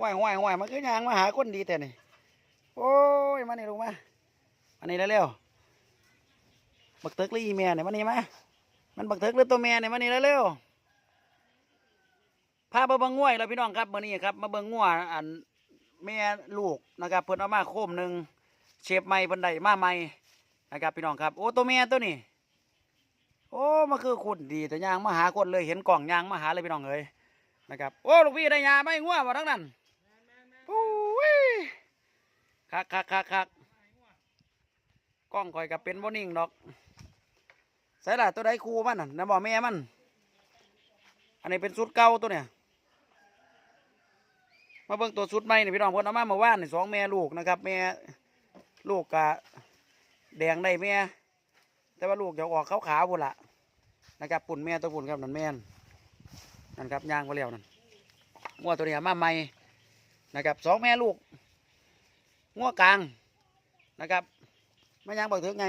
ห้วยห้วยห้วยมันคือยางมาหาคนดีแต่นี่โอ้ยมานี่ลงมาอันนี้เร็วๆบักเตึกหรืออีเมียเนี่ยมานี่มามันบักเตึกหรือตัวเมียเนี่ยมานี่เร็วๆพาไปเบิ่งง่วยแล้วพี่น้องครับมื่อนี้ครับมาเบิ่งง่วอันแม่ลูกนะครับเพิ่นเอามาโคมหนึ่งเชฟใหม่เพิ่นได้มาใหม่นะครับพี่น้องครับโอ้ตัวเมียตัวนี้โอ้มาคือคุณดีแต่ยางมาหาคนเลยเห็นกล่องยางมาหาเลยพี่น้องเอ้ยนะครับโอ้ลูกพี่ได้ยาไม่ง่วงมาทั้งนั้น คักคักคักคักกล้องคอยกับเป็นบ่นิ่งดอกใส่ละตัวใดครูมันน่ะนะบอกแม่มัน อันนี้เป็นชุดเก่าตัวเนี่ย มาเบิ่งตัวชุดใหม่นี่พี่น้องเพิ่นเอามาเมื่อวานนี่สองแม่ลูกนะครับ แม่ลูกกะแดงได้แม่ แต่ว่าลูกจะออกขาวขาวๆพุ่นละนะครับปุ่นแม่ตัวปุ่นครับนั่นแม่นนั่นครับย่างไปแล้วนั่นงัวตัวเนี้มาใหม่นะครับสองแม่ลูก งัวกลางนะครับมาย่างบักเถึกไง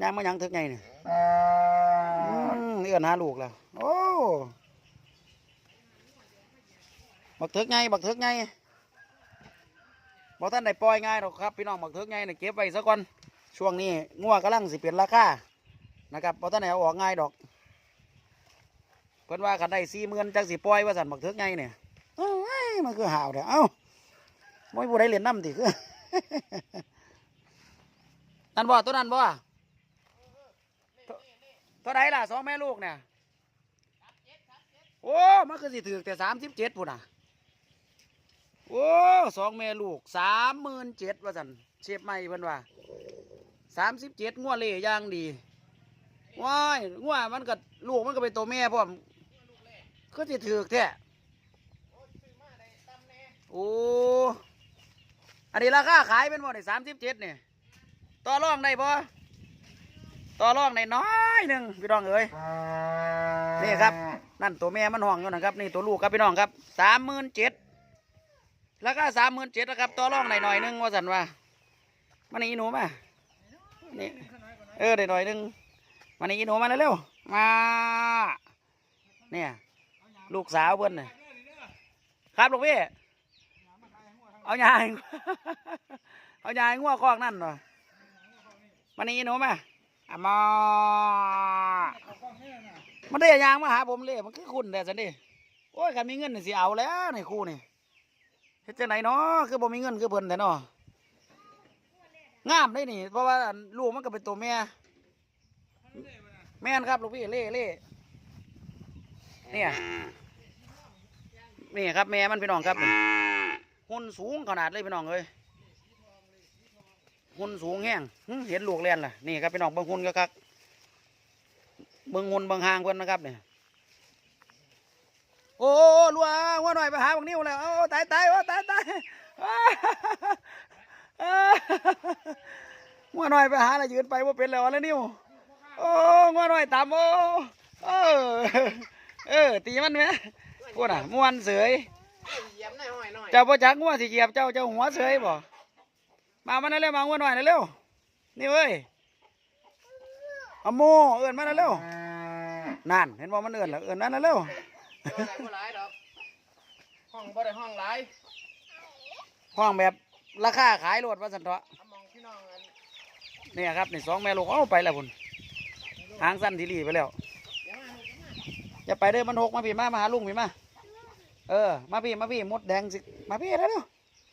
ย่างมาย่างเถึกไงเนี่ยเอื้อนหาลูกแล้วโอ้บักเถึกไงบักเถึกไงบอกท่านได้ปล่อยง่ายหรอกครับพี่น้องบักเถึกไงเนี่ยเก็บไว้ซะก่อนช่วงนี้งัวกำลังสิเปลี่ยนราคานะครับเพราะท่านไหนเอาออกง่ายดอกเพิ่นว่าคันได้สี่หมื่นจังสิปล่อยว่าสันบักเถิกไงเนี่ยเอ้ยมันคือห่าวเด้อเอ้า ไม่ผู้ใดเล่นน้ำติคือนั่นบ่ตัวนั้นบ่ตัวตัวใดล่ะสองแม่ลูกเนี่ยโอ้มันคือสิถือแต่สามสิบเจ็ดพุ่นน่ะโอ้สองแม่ลูกสามหมื่นเจ็ดว่าสันเชฟใหม่เพิ่นว่าสามสิบเจ็ดงัวเล่ย่างดีว้ายงัวมันก็ลูกมันก็เป็นตัวแม่พร้อมก็จะถือแท้โอ้ อันนี้ราคาขายเป็นบ่ได้สามสิบเจ็ดเนี่ยต่อรองได้บ่ต่อรองได้น้อยหนึ่งพี่น้องเอ้ยนี่ครับ นั่นตัวแม่มันห้องอยู่นะครับ นี่ตัวลูกครับพี่น้องครับสามหมื่นเจ็ดราคาสามหมื่นเจ็ดนะครับต่อรองได้หน่อยหนึ่งว่าสันว่ามันนี่หนูมานี่เออได้หน่อยหนึ่งมานี่อีหนูมาเร็วๆมาเนี่ยลูกสาวเพื่อนน่ะครับลูกพี่ เอายายเอายายงัวคอกนั่นหน่อยมานี่หนูมาอะมามันได้ยางมาหาผมเลยมันคือคุณแต่สันดิโอ้ยกันมีเงินสิเอาแล้วในคู่นี่เฮ็ดจังไหนเนาะคือบ่มีเงินคือเพิ่นแต่เนาะงามได้นี่ เพราะว่าลูกมันก็เป็นตัวแม่แม่นครับลูกพี่เล่เล่เนี่ยนี่ครับแม่มันพี่น้องครับ หุ่นสูงขนาดเลยพี่น้องเอ้ยหุ่นสูงแห้งเห็นลูกเลียนล่ะนี่ครับพี่น้องเบิ่งหุ่นก็คักเบิ่งหุ่นเบิ่งหางเพิ่นนะครับเนี่ยโอ้ลัวหัวหน่อยไปหาบางนิ้วแล้วโอ้ตายตายโอ้ตายตายงัวหน่อยไปหาอะไรยืนไปว่าเป็นแล้วอะไรนิ้วโอ้งัวหน่อยตามโอ้เออเออตีมันไหมพวกน่ะม้วนเสย ยียบหน่อยหน่อยหน่อยเจ้าพ่อจักงัวสิเหยียบเจ้าเจ้าหัวเสยบ่มามันเร็วมางัวหน่อยเร็วนี่เว้ยเอาโมเอินมาเร็วนั่นเห็นบ่มันเอินแล้วเอินนั่นเร็วบ่หลายบ่หลายดอกห้องบ่ได้ห้องหลายห้องแบบราคาขายโลดว่าสันเถาะเอามองพี่น้องกันนี่ครับนี่สองแม่ลูกเอาไปแล้วพุ่นหางสั้นทีรีไปแล้วเดี๋ยวมาอย่าไปเด้อมันหกมาพี่มามาหาลุงพี่มา เออ มาพี่ มาพี่ มดแดงสิ มาพี่เร็ว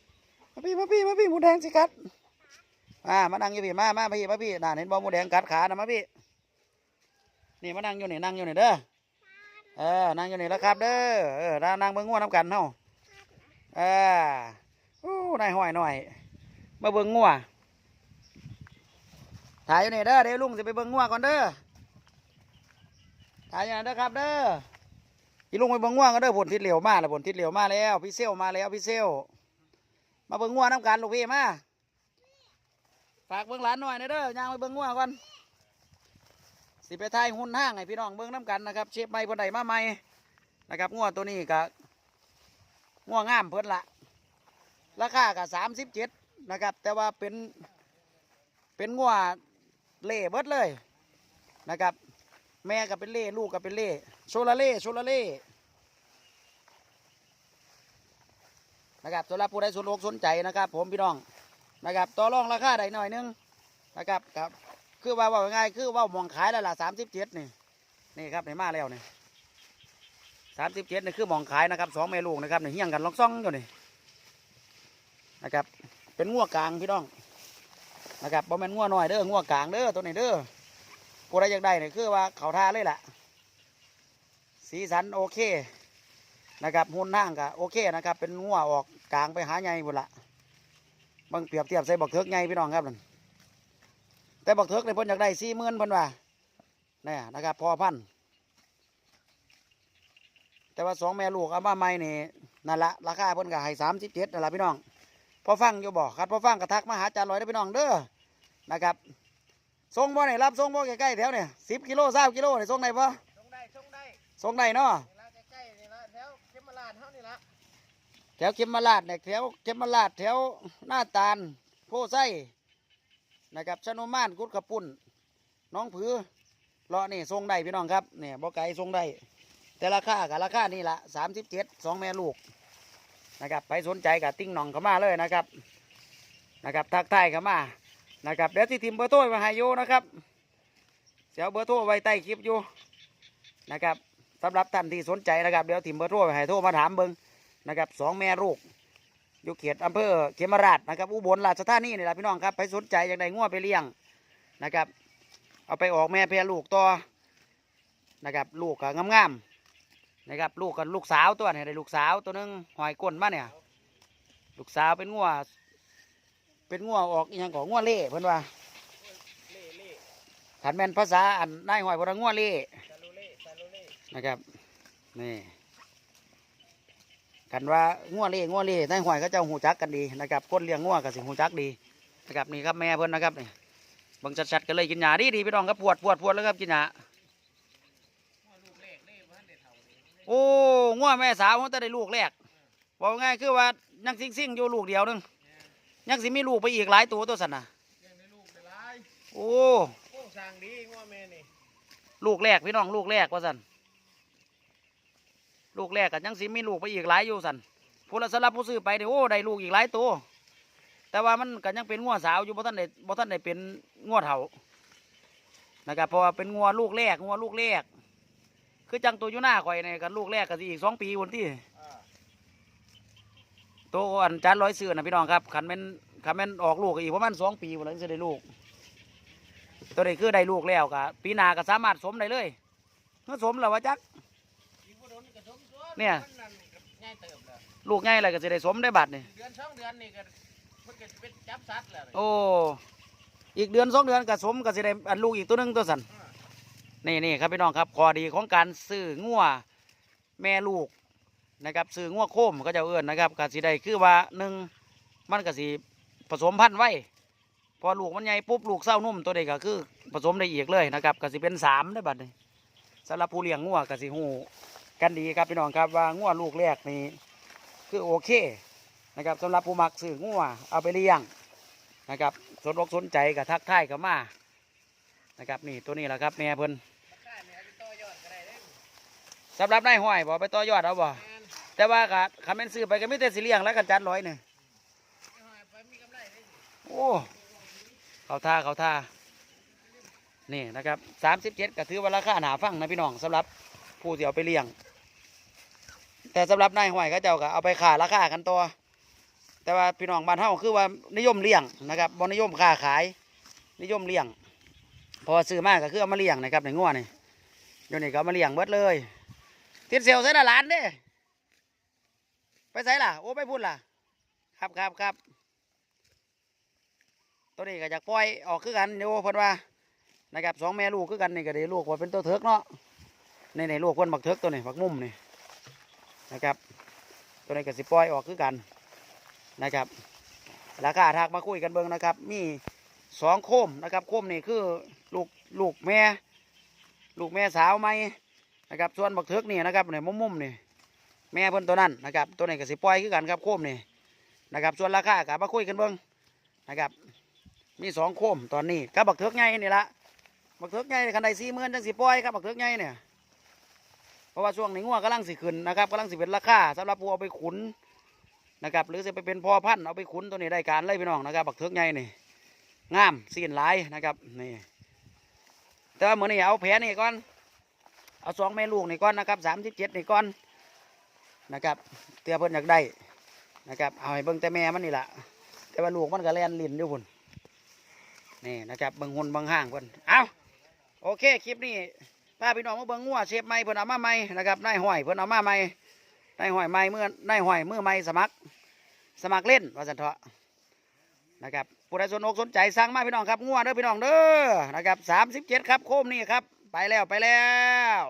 ๆมาพี่ มาพี่ มาพี่ มดแดงสิกัดอ่ามานั่งอยู่พี่ มา มาพี่ มาพี่น่าเห็นบอมดแดงกัดขานะมาพี่ นี่มานั่งอยู่นี่นั่งอยู่นี่เด้อ เออ นั่งอยู่นี่แล้วครับ เด้อ เออนั่งนั่งเบิ่งงัวน้ำกันเฮาเอออู้นายห้อยหน่อย มาเบิ่งงัวถ่ายอยู่นี่เด้อ เดี๋ยวลุงจะไปเบิ่งงัวก่อนเด้อถ่ายอย่างนั้นเด้อครับเด้อ อีลุงไปเบิ่งง่วงกันเด้ผลทิศเหลียวมาแล้วผลทิศเหลียวมาแล้ว พี่เซลมาแล้วพี่เซลมาเบิ่งง่วงน้ำกันลูกพี่มาฝากเบิ่งหลานหน่อยนะเด้อย่างไปเบิ่งง่วงก่อนสิไปทายหุ่นห้างให้พี่น้องเบิ่งน้ำกันนะครับเชฟใหม่คนใดมาใหม่นะครับง่วงตัวนี้ก็ง่วงงามเพิ่นละราคาก็สามสิบเจ็ดนะครับ แต่ว่าเป็นเป็นง่วงเล่เบิดเลยนะครับ แม่ก็เป็นเล่ลูกก็เป็นเล่ โซลาเล่โซลาเล่นะครับสำหรับผู้ใดสนอกสนใจนะครับ ผมพี่น้องนะครับต่อรองราคาได้หน่อยนึงนะครับครับคือว่าว่าง่ายคือว่ามองขายแล้วล่ะสามสิบเจ็ดนี่นี่ครับในมาแล้วนี่สามสิบเจ็ดนี่คือมองขายนะครับสองแม่ลูกนะครับนี่เฮี้ยงกันลองซ่องอยู่นี่นะครับ เป็นงัวกลางพี่น้องนะครับบ่แม่นงัวหน้อยเด้องัวกลางเด้อตัวนี้เด้อผู้ใดอยากได้นี่คือว่าเขาท่าเลยล่ะ สีสันโอเคนะครับหุ่นห้างก็โอเคนะครับ เป็นงัวออกกลางไปหาใหญ่หมดละบางเปรียบเทียบใส่บักเทือกใหญ่พี่น้องครับนั่นแต่บักเทือกในพิ่นอยากได้สี่หมื่นพิ่นว่าเนี่ยนะครับ พอพันแต่ว่าสองแม่ลูกเอามาใหม่นี่นั่นละราคาเพิ่นก็ให้สามสิบเจ็ดนั่นละพี่น้องพอฟังอยู่บอกครับพอฟังกระทักมาหาจานลอยได้พี่น้องเด้อนะครับส่งบ่เนี่ยรับส่งบ่ใกล้ๆแถวเนี่ยสิบกิโลสามกิโลเนี่ยส่งได้ปะส่ ส่งได้เนาะนี่ละใกล้ๆนี่ละแถวเขมราชเฮานี่ละแถวเข็มมาลาดเนี่ยแถวเข็มมาลาดแถวหน้าตาลโพไส้นะครับชะโนมานกุดกระปุ่นน้องผือเลาะนี่ทรงได้พี่น้องครับเนี่ยบ่ไก่ทรงได้แต่ราคากับราคานี่ละสามสิบเจ็ดสองแม่ลูกนะครับไปสนใจกับติ้งหน่องเข้ามาเลยนะครับนะครับทักทายเข้ามานะครับเดี๋ยวที่ทีมเบอร์โทรไว้ให้อยู่นะครับเสียวเบอร์โทรไว้ใต้คลิปอยู่นะครับ สำหรับท่านที่สนใจนะครับเดี๋ยวทีมเบอร์โทรไว้ให้โทรมาถามเบิงนะครับสองแม่ลูกอยู่เขตอำเภอเขมราชนะครับอุบลราชธานีนี่แหละพี่น้องครับไปสนใจอยากได้งัวไปเลี้ยงนะครับ เอาไปออกแม่เพลูกต่อนะครับลูกก็งามๆนะครับลูกกันลูกสาวตัวเนี่ยได้ลูกสาวตัวหนึงหอยก้นมาเนี่ยลูกสาวเป็นงัวเป็นงัวออกอหยังของงัวเล่เพิ่นว่าเล่เล่ขันแม่นภาษาอันนายหอยพนังัวเล่ซาโลเล่ซาโลเล่ นะครับนี่กันว่างัวเล่งัวเล่นายหอยเขาเจ้าหูจักกันดีนะครับคนเลี้ยงงัวกับสิหูจักดีนะครับนี่ครับแม่เพิ่นนะครับนี่เบังชัดๆกันเลยกินหญ้าดีดีพี่น้องครับปวดปวดปวดแล้วครับกินหญ้าหัวลูกเล็กเล่บ่ทันได้เท่านี้โอ้งัวแม่สาวมันจะได้ลูกแรกบอกง่ายคือว่ายังซิ่งซิ่งๆอยู่ลูกเดียวหนึงยังสิมีลูกไปอีกหลายตัวตัวสันนะยังได้ลูกได้หลายโอ้โค้งสร้างดีงัวแม่นี่ลูกแรกพี่น้องลูกแรกว่าสัน ลูกแรกกันยังสิมีลูกไปอีกหลายอยู่สันผู้ละสำหรับผู้ซื้อไปเนี่ยโอ้ได้ลูกอีกหลายตัวแต่ว่ามันก็ยังเป็นงัวสาวอยู่บ่ท่านได้บ่ท่านได้เป็นงัวเฒ่านะครับเพราะว่าเป็นงัวลูกแรกงัวลูกแรก คือจังตัวอยู่หน้าข่อยเนี่ยกันลูกแรกก็สิอีกสองปีวนที่ตัวอันจานร้อยเสือนะพี่น้องครับขันแม่นขันแม่นออกลูกอีกประมาณสองปีวนแล้วจะได้ลูก ตัวนี้คือได้ลูกแล้วก็ปีนาก็สามารถสมได้เลยเมื่อสมแล้ววะจักอีกบ่โดนก็สมตัว เนี่ยมันั่นก็ง่ายเติบแล้วลูกง่ายอะไรก็จะได้สมได้บัตรนี่ เดือนสองเดือนนี่ก็เพิ่นก็สิเป็นจับสัตว์แล้วนี่โอ้ อีกเดือนสองเดือนก็สมก็จะได้อันลูกอีกตัวหนึงตัวสันอ่านี่นี่ครับพี่น้องครับข้อดีของการซื้องัวแม่ลูกนะครับซื้องัวโคมก็จะเอื้อนนะครับกสิได้คือว่าหนึ่งมันกสิผสมพันธุ์ไว้ พอลูกมันใหญ่ปุ๊บลูกเศร้านุ่มตัวเด็กก็คือผสมได้อีกเลยนะครับกสิเป็นสามได้บัดนี้สำหรับผู้เลี้ยงงัวกสิหู กันดีครับพี่น้องครับว่างัวลูกแรกนี่คือโอเคนะครับสำหรับผู้มักซื้องัวเอาไปเลี้ยงนะครับสนอกสนใจกับทักทายเข้ามานะครับนี่ตัวนี้แหละครับแม่เพิ่นราคาเนี่ยเอาไปต่อยอดก็ได้เด้สำหรับนายห้อยบอกไปต่อยอดเอาบ่แต่ว่าก็คันแม่นซื้อไปก็ไมีแต่สิเลี้ยงแล้วกันจัดร้อยหนึ่งโอ้เขาท่าเขาท่านี่นะครับสามสิบเจ็ดก็ถือว่าราคาหนาฟังนะพี่น้องสำหรับผู้ที่เอาไปเลี้ยง แต่สำหรับนายห้อยเขาเจ้าก็เอาไปขาราคากันตัวแต่ว่าพี่น้องบ้านเฮาคือว่านิยมเลี้ยงนะครับบ่นิยมค้าขาย นิยมเลี้ยง พอซื้อมากก็คือเอามาเลี้ยงนะครับในงัวนี่เดี๋ยวนี้ก็มาเลี้ยงเบิดเลยติดเซลใส่ละหลานเด้ไปใส่ล่ะโอ้ไปพูดล่ะ ครับครับครับตัวนี้ก็อยากปล่อยออกคือกันเดี๋ยวเพิ่นว่านะครับสองแม่ลูกคือกันนี่ก็ได้ลูกว่าเป็นตัวเถิกเนาะในในลูกเพิ่นบักเถิกตัวนี้บักมุมนี่ นะครับ ตัวนี้ก็สิปล่อยออกคือกันนะครับ ราคาทากมาคุยกันเบิ่งนะครับ มีสองโคมนะครับ โคมนี่คือลูกลูกแม่ ลูกแม่สาวไหมนะครับส่วนบักเถิกนี่นะครับเนี่ยมุมๆนี่แม่เพิ่นตัวนั้นนะครับ ตัวนี้ก็สิปล่อยคือกันครับโคมนี่นะครับ ส่วนราคาก็มาคุยกันเบิ่งนะครับ มีสองโคมตอนนี้กับบักเทือกใหญ่นี่ละบักเทือกใหญ่คันใดสี่หมื่นจังสิปล่อยครับบักเทือกใหญ่เนี่ย ราะว่าช่วงนี้งัวกำลังสิขึ้นนะครับกำลังสิเป็นราคาสำหรับผู้เอาไปขุนนะครับหรือจะไปเป็นพ่อพันธุ์เอาไปขุนตัวนี้ได้การเลยพี่น้องนะครับบักเทือกใหญ่นี่งามสีนหลายนะครับนี่แต่ว่ามือนี้เอาแผลนี่ก่อนเอาสองแม่ลูกนี่ก่อนนะครับสามสิบเจ็ดนี่ก่อนนะครับเตี้ยเพิ่นอยากได้นะครับเอาให้เบิ่งแต่แม่มันนี่แหละแต่ว่าลูกมันก็แล่นลิ้นอยู่พุ่นนี่นะครับเบิ่งหุ่นเบิ่งห้างพิ่นเอาโอเคคลิปนี้ พาพี่น้องมาเบิ่งงัวเชฟใหม่เพิ่นเอามาใหม่นะครับนายห้อยเพิ่นเอามาใหม่นายห้อยไม่เมื่อนายห้อยเมื่อไม่สมัคร สมัครเล่นว่าสันเถาะนะครับผู้ใดสนอกสนใจสั่งมาพี่น้องครับงัวเด้อพี่น้องเด้อนะครับสามสิบเจ็ดครับโคมนี่ครับ ไปแล้วไปแล้ว